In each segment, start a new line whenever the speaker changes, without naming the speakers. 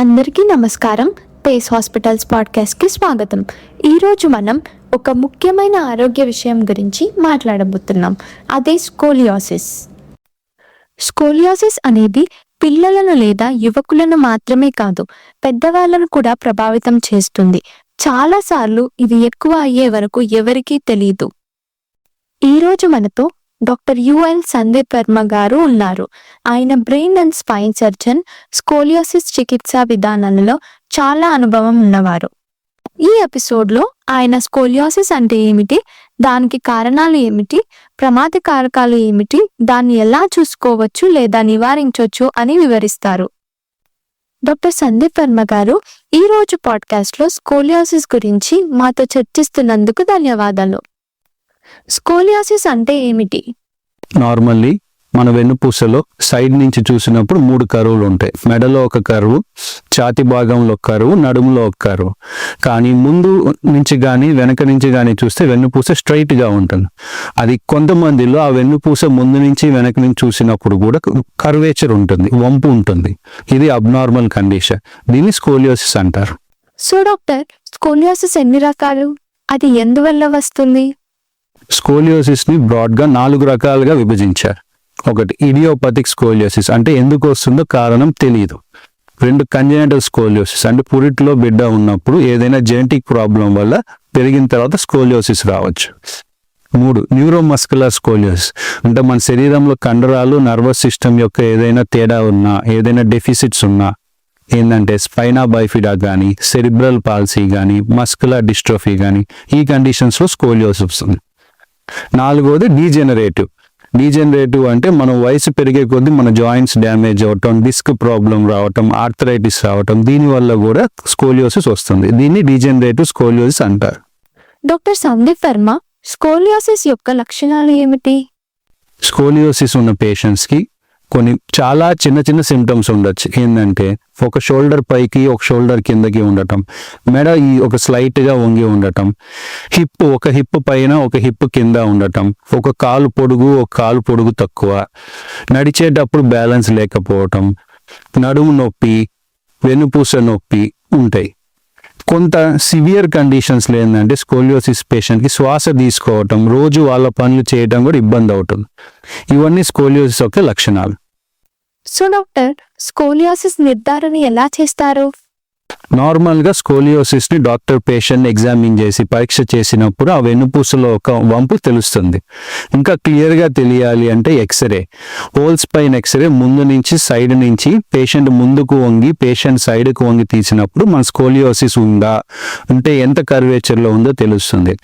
అందరికీ నమస్కారం. Face hospitals పాడ్కాస్ట్కి స్వాగతం. ఈరోజు మనం ఒక ముఖ్యమైన ఆరోగ్య విషయం గురించి మాట్లాడబోతున్నాం. అదే స్కోలియోసిస్. స్కోలియోసిస్ అనేది పిల్లలను లేదా యువకులను మాత్రమే కాదు పెద్దవాళ్ళను కూడా ప్రభావితం చేస్తుంది. చాలాసార్లు ఇది ఎక్కువ అయ్యే వరకు ఎవరికీ తెలియదు ఈరోజు మనతో డాక్టర్ యుఎల్ సందీప్ వర్మ గారు ఉన్నారు. ఆయన brain and spine surgeon scoliosis చికిత్సా విధానాలలో చాలా అనుభవం ఉన్నవారు. ఈ ఎపిసోడ్లో ఆయన స్కోలియోసిస్ అంటే ఏమిటి దానికి కారణాలు ఏమిటి ప్రమాద కారకాలు ఏమిటి దాన్ని ఎలా చూసుకోవచ్చు లేదా నివారించవచ్చు అని వివరిస్తారు. డాక్టర్ సందీప్ వర్మ గారు ఈ రోజు స్కోలియోసిస్ గురించి మాతో చర్చిస్తున్నందుకు ధన్యవాదాలు. స్కోలియోసిస్ అంటే ఏమిటి?
నార్మల్లీ మన వెన్నుపూసలో సైడ్ నుంచి చూసినప్పుడు మూడు కరువులు ఉంటాయి. మెడలో ఒక కరువు ఛాతి భాగంలో ఒక కరువు నడుములో ఒక కరువు. కానీ ముందు నుంచి కానీ వెనక నుంచి కానీ చూస్తే వెన్నుపూస straight గా ఉంటుంది. అది కొంతమందిలో ఆ వెన్నుపూస ముందు నుంచి వెనక నుంచి చూసినప్పుడు కూడా కర్వేచర్ ఉంటుంది వంపు ఉంటుంది. ఇది అబ్నార్మల్ కండిషన్ దీన్ని స్కోలియోసిస్ అంటారు.
సో డాక్టర్ స్కోలియోసిస్ ఎన్ని రకాలు? అది ఎందువల్ల వస్తుంది?
స్కోలియోసిస్ని బ్రాడ్గా నాలుగు రకాలుగా విభజించారు. ఒకటి ఇడియోపతిక్ స్కోలియోసిస్. అంటే ఎందుకు వస్తుందో కారణం తెలియదు రెండు కంజెనటల్ స్కోలియోసిస్ అంటే పురిట్లో బిడ్డ ఉన్నప్పుడు ఏదైనా జెనెటిక్ ప్రాబ్లం వల్ల పెరిగిన తర్వాత స్కోలియోసిస్ రావచ్చు. మూడు న్యూరోమస్కులర్ స్కోలియోసిస్ అంటే మన శరీరంలో కండరాలు నర్వస్ సిస్టమ్ యొక్క ఏదైనా తేడా ఉన్నా ఏదైనా డెఫిసిట్స్ ఉన్నా ఏంటంటే స్పైనా బైఫిడా కానీ సెరిబ్రల్ పాలసీ కానీ మస్కులర్ డిస్ట్రోఫీ కానీ ఈ కండిషన్స్లో స్కోలియోసిస్ ఉంది నాలుగోది డీజెనరేటివ్ డీజెనరేటివ్ అంటే మనం వయసు పెరిగే కొద్దీ మన జాయింట్స్ డ్యామేజ్ అవటం డిస్క్ ప్రాబ్లం రావటం ఆర్థరైటిస్ రావటం దీనివల్ల కూడా స్కోలియోసిస్ వస్తుంది. దీన్ని డీజెనరేటివ్ స్కోలియోసిస్ అంటారు.
డాక్టర్ సందీప్ వర్మ స్కోలియోసిస్ యొక్క లక్షణాలు ఏమిటి?
స్కోలియోసిస్ ఉన్న పేషెంట్స్కి కొన్ని చాలా చిన్న చిన్న సిమ్టమ్స్ ఉండొచ్చు. ఏంటంటే ఒక షోల్డర్ పైకి ఒక షోల్డర్ కిందకి ఉండటం మెడ ఈ ఒక స్లైట్గా వంగి ఉండటం హిప్ ఒక హిప్ పైన ఒక హిప్ కింద ఉండటం ఒక కాలు పొడుగు ఒక కాలు పొడుగు తక్కువ నడిచేటప్పుడు బ్యాలెన్స్ లేకపోవటం నడుము నొప్పి వెనుపూస నొప్పి ఉంటాయి. కొంత సివియర్ కండిషన్స్ ఏంటంటే స్కోలియోసిస్ పేషెంట్కి శ్వాస తీసుకోవటం రోజు వాళ్ళ పనులు చేయడం కూడా ఇబ్బంది అవుతుంది. ఇవన్నీ స్కోలియోసిస్ యొక్క లక్షణాలు.
సో డాక్టర్ స్కోలియాసిస్ నిర్ధారణ ఎలా చేస్తారు?
నార్మల్గా స్కోలియోసిస్ని డాక్టర్ పేషెంట్ ఎగ్జామిన్ చేసి పరీక్ష చేసినప్పుడు ఆ వెన్నుపూసలో ఒక వంపు తెలుస్తుంది. ఇంకా క్లియర్గా తెలియాలి అంటే ఎక్స్రే. హోల్స్ పైన ఎక్స్రే ముందు నుంచి సైడ్ నుంచి పేషెంట్ ముందుకు వంగి పేషెంట్ సైడ్కు వంగి తీసినప్పుడు మన స్కోలియోసిస్ ఉందా? అంటే ఎంత కర్వేచర్లో ఉందో తెలుస్తుంది.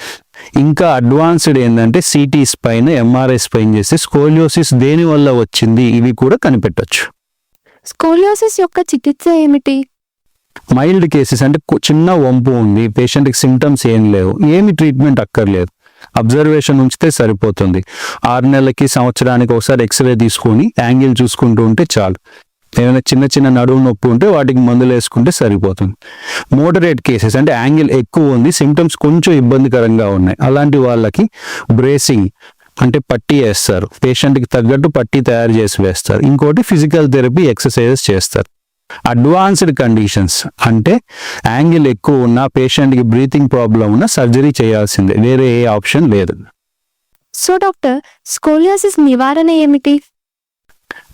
ఇంకా అడ్వాన్స్డ్ ఏంటంటే సిటీ స్పైన్ ఎంఆర్ఐ స్పైన్ చేసి స్కోలియోసిస్ దేని వల్ల వచ్చింది? ఇవి కూడా కనిపెట్టచ్చు.
స్కోలియోసిస్ యొక్క చికిత్స ఏమిటి?
మైల్డ్ కేసెస్ అంటే చిన్న వంపు ఉంది పేషెంట్కి సిమ్టమ్స్ ఏం లేవు ఏమి ట్రీట్మెంట్ అక్కర్లేదు. అబ్జర్వేషన్ ఉంచితే సరిపోతుంది. ఆరు నెలలకి సంవత్సరానికి ఒకసారి ఎక్స్రే తీసుకొని యాంగిల్ చూసుకుంటూ ఉంటే చాలు. ఏమైనా చిన్న చిన్న నడుము నొప్పి ఉంటే వాటికి మందులు వేసుకుంటే సరిపోతుంది. మోడరేట్ కేసెస్ అంటే యాంగిల్ ఎక్కువ ఉంది సిమ్టమ్స్ కొంచెం ఇబ్బందికరంగా ఉన్నాయి. అలాంటి వాళ్ళకి బ్రేసింగ్ అంటే పట్టీ వేస్తారు. పేషెంట్కి తగ్గట్టు పట్టీ తయారు చేసి వేస్తారు. ఇంకోటి ఫిజికల్ థెరపీ ఎక్సర్సైజెస్ చేస్తారు. అడ్వాన్స్డ్ కండిషన్స్ అంటే యాంగిల్ ఎక్కువ ఉన్న పేషెంట్కి బ్రీతింగ్ ప్రాబ్లం ఉన్న సర్జరీ చేయాల్సిందే. వేరే ఏ ఆప్షన్ లేదు.
సో డాక్టర్ స్కోలియోసిస్ నివారణ ఏమిటి?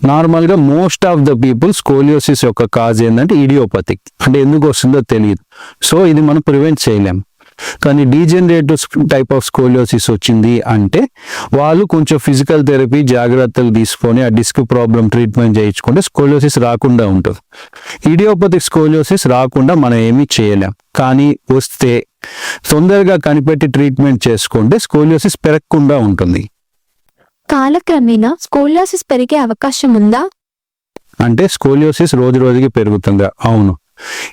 నార్మల్గా most of the people scoliosis యొక్క కాజ్ ఏంటంటే ఇడియోపతిక్ అంటే ఎందుకు వస్తుందో తెలియదు. సో ఇది మనం ప్రివెంట్ చేయలేం. కానీ డీజనరేటివ్ టైప్ ఆఫ్ స్కోలియోసిస్ వచ్చింది అంటే వాళ్ళు కొంచెం ఫిజికల్ థెరపీ జాగ్రత్తలు తీసుకొని ఆ డిస్క్ ప్రాబ్లం ట్రీట్మెంట్ చేయించుకుంటే స్కోలియోసిస్ రాకుండా ఉంటుంది. ఇడియోపతిక్ స్కోలియోసిస్ రాకుండా మనం ఏమీ చేయలేం. కానీ వస్తే తొందరగా కనిపెట్టి ట్రీట్మెంట్ చేసుకుంటే స్కోలియోసిస్ పెరగకుండా ఉంటుంది.
కాలక్రమేణా స్కోలియోసిస్ పెరిగే అవకాశం ఉందా?
అంటే స్కోలియోసిస్ రోజు రోజుకి పెరుగుతుంది? అవును.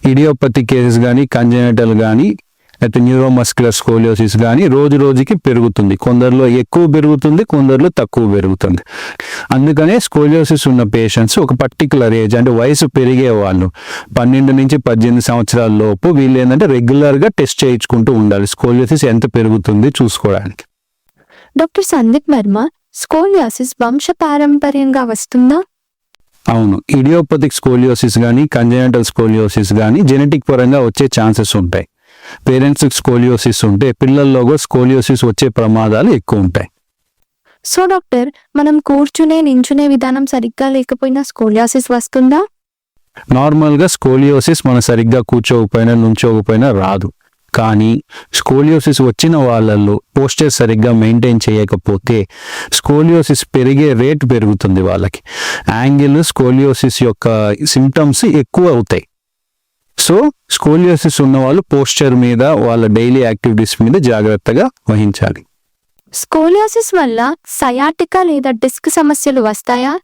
ఇడియోపతి కేసెస్ కానీ కంజెనటల్ కానీ అయితే న్యూరోమస్కులర్ స్కోలియోసిస్ కానీ రోజు రోజుకి పెరుగుతుంది. కొందరిలో ఎక్కువ పెరుగుతుంది కొందరిలో తక్కువ పెరుగుతుంది. అందుకనే స్కోలియోసిస్ ఉన్న పేషెంట్స్ ఒక పర్టికులర్ ఏజ్ అంటే వయసు పెరిగే వాళ్ళు పన్నెండు నుంచి పద్దెనిమిది సంవత్సరాల లోపు వీళ్ళు ఏంటంటే రెగ్యులర్గా టెస్ట్ చేయించుకుంటూ ఉండాలి. స్కోలియోసిస్ ఎంత పెరుగుతుంది చూసుకోవడానికి.
డాక్టర్ సందీప్ వర్మ స్కోలియోసిస్ వంశపారంపర్యంగా వస్తుందా?
అవును. ఇడియోపతిక్ స్కోలియోసిస్ కానీ కంజనటల్ స్కోలియోసిస్ కానీ జెనెటిక్ పరంగా వచ్చే ఛాన్సెస్ ఉంటాయి. పేరెంట్స్ స్కోలియోసిస్ ఉంటే పిల్లల్లో కూడా స్కోలియోసిస్ వచ్చే ప్రమాదాలు ఎక్కువ ఉంటాయి.
సో డాక్టర్ మనం కూర్చునే నించునే విధానం సరిగ్గా లేకపోయినా స్కోలియాసిస్ వస్తుందా?
నార్మల్గా స్కోలియోసిస్ మన సరిగ్గా కూర్చోకపోయినా నుంచోకపోయినా రాదు. కానీ స్కోలియోసిస్ వచ్చిన వాళ్ళల్లో పోస్టర్ సరిగ్గా మెయింటైన్ చేయకపోతే స్కోలియోసిస్ పెరిగే రేట్ పెరుగుతుంది వాళ్ళకి. యాంగిల్ స్కోలియోసిస్ యొక్క సిమ్టమ్స్ ఎక్కువ అవుతాయి. సో స్కోలియోసిస్ ఉన్న వాళ్ళు పోస్చర్ మీద వాళ్ళ డైలీ యాక్టివిటీస్ మీద జాగ్రత్తగా వహించాలి.
స్కోలియాసిస్ వల్ల సయాటికా లేదా డిస్క్ సమస్యలు వస్తాయా?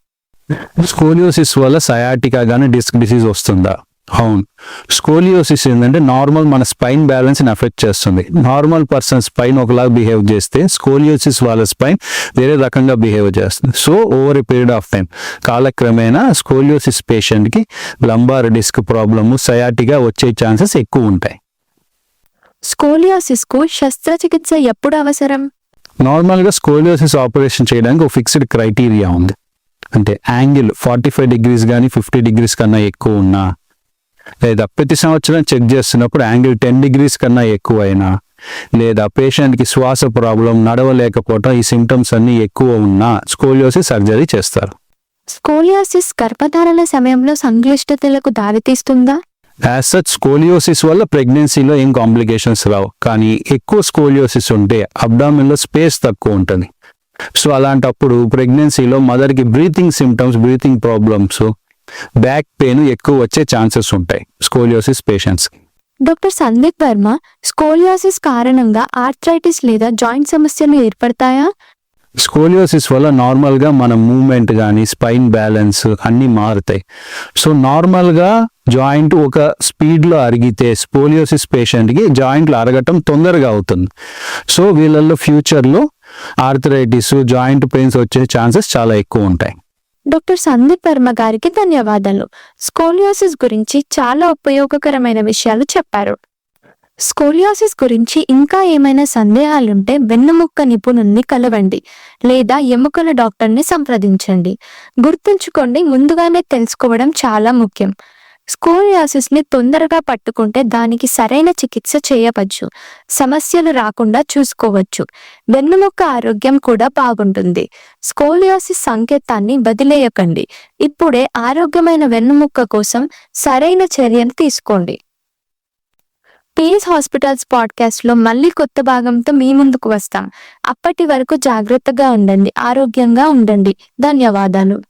స్కోలియోసిస్ వల్ల సయాటికా గానీ డిస్క్ డిసీజ్ వస్తుందా? అవును. స్కోలియోసిస్ ఏంటంటే నార్మల్ మన స్పైన్ బ్యాలెన్స్ని అఫెక్ట్ చేస్తుంది. నార్మల్ పర్సన్ స్పైన్ ఒకలా బిహేవ్ చేస్తే స్కోలియోసిస్ వాళ్ళ స్పైన్ వేరే రకంగా బిహేవ్ చేస్తుంది. So over a period of time కాలక్రమేణా స్కోలియోసిస్ పేషెంట్కి లంబార్ డిస్క్ ప్రాబ్లము సయాటిగా వచ్చే ఛాన్సెస్ ఎక్కువ ఉంటాయి.
స్కోలియాసిస్కు శస్త్రచికిత్స ఎప్పుడు అవసరం?
నార్మల్గా స్కోలియోసిస్ ఆపరేషన్ చేయడానికి ఒక ఫిక్స్డ్ క్రైటీరియా ఉంది. అంటే యాంగిల్ ఫార్టీ ఫైవ్ డిగ్రీస్ కానీ ఫిఫ్టీ డిగ్రీస్ కన్నా ఎక్కువ ఉన్నా లేదా ప్రతి సంవత్సరం చెక్ చేస్తున్నప్పుడు యాంగిల్ టెన్ డిగ్రీస్ కన్నా ఎక్కువ అయినా లేదా పేషెంట్కి శ్వాస ప్రాబ్లం నడవలేకపోవటం ఈ సిమ్టమ్స్ అన్ని ఎక్కువ ఉన్నా స్కోలియోసిస్ సర్జరీ చేస్తారు.
స్కోలియాసిస్ గర్భధారణ సమయంలో సంక్లిష్టతలకు దారితీస్తుందా?
యాజ్ సచ్ స్కోలియోసిస్ వల్ల ప్రెగ్నెన్సీలో ఏం కాంప్లికేషన్స్ రావు కానీ ఎక్కువ స్కోలియోసిస్ ఉంటే అబ్డామిన్లో స్పేస్ తక్కువ ఉంటుంది. సో అలాంటప్పుడు ప్రెగ్నెన్సీలో మదర్కి breathing symptoms breathing problems back pain ఎక్కువ వచ్చే ఛాన్సెస్ ఉంటాయి. స్కోలియోసిస్ పేషెంట్స్కి
డాక్టర్ సందీప్ వర్మ స్కోలియాసిస్ కారణంగా ఆర్థరైటిస్ లేదా జాయింట్ సమస్యలు ఏర్పడతాయా?
స్కోలియోసిస్ వల్ల నార్మల్గా మన మూమెంట్ కానీ స్పైన్ బ్యాలెన్స్ అన్నీ మారుతాయి. సో నార్మల్గా జాయింట్ ఒక స్పీడ్లో అరిగితే స్పోలియోసిస్ పేషెంట్కి జాయింట్లు అరగటం తొందరగా అవుతుంది. సో వీళ్ళల్లో ఫ్యూచర్లో ఆర్థరైటిస్ జాయింట్ పెయిన్స్ వచ్చే ఛాన్సెస్ చాలా ఎక్కువ ఉంటాయి.
డాక్టర్ సందీప్ వర్మ గారికి ధన్యవాదాలు. స్కోలియోసిస్ గురించి చాలా ఉపయోగకరమైన విషయాలు చెప్పారు. స్కోలియోసిస్ గురించి ఇంకా ఏమైనా సందేహాలుంటే వెన్నుముక్క నిపుణుల్ని కలవండి లేదా ఎముకల డాక్టర్ని సంప్రదించండి. గుర్తుంచుకోండి ముందుగానే తెలుసుకోవడం చాలా ముఖ్యం. స్కోలియాసిస్ని తొందరగా పట్టుకుంటే దానికి సరైన చికిత్స చేయవచ్చు సమస్యలు రాకుండా చూసుకోవచ్చు. వెన్నుముక్క ఆరోగ్యం కూడా బాగుంటుంది. స్కోలియాసిస్ సంకేతాన్ని వదిలేయకండి. ఇప్పుడే ఆరోగ్యమైన వెన్నుముక్క కోసం సరైన చర్యలు తీసుకోండి. పీస్ హాస్పిటల్స్ పాడ్కాస్ట్లో మళ్ళీ కొత్త భాగంతో మీ ముందుకు వస్తాం. అప్పటి వరకు జాగ్రత్తగా ఉండండి ఆరోగ్యంగా ఉండండి. ధన్యవాదాలు.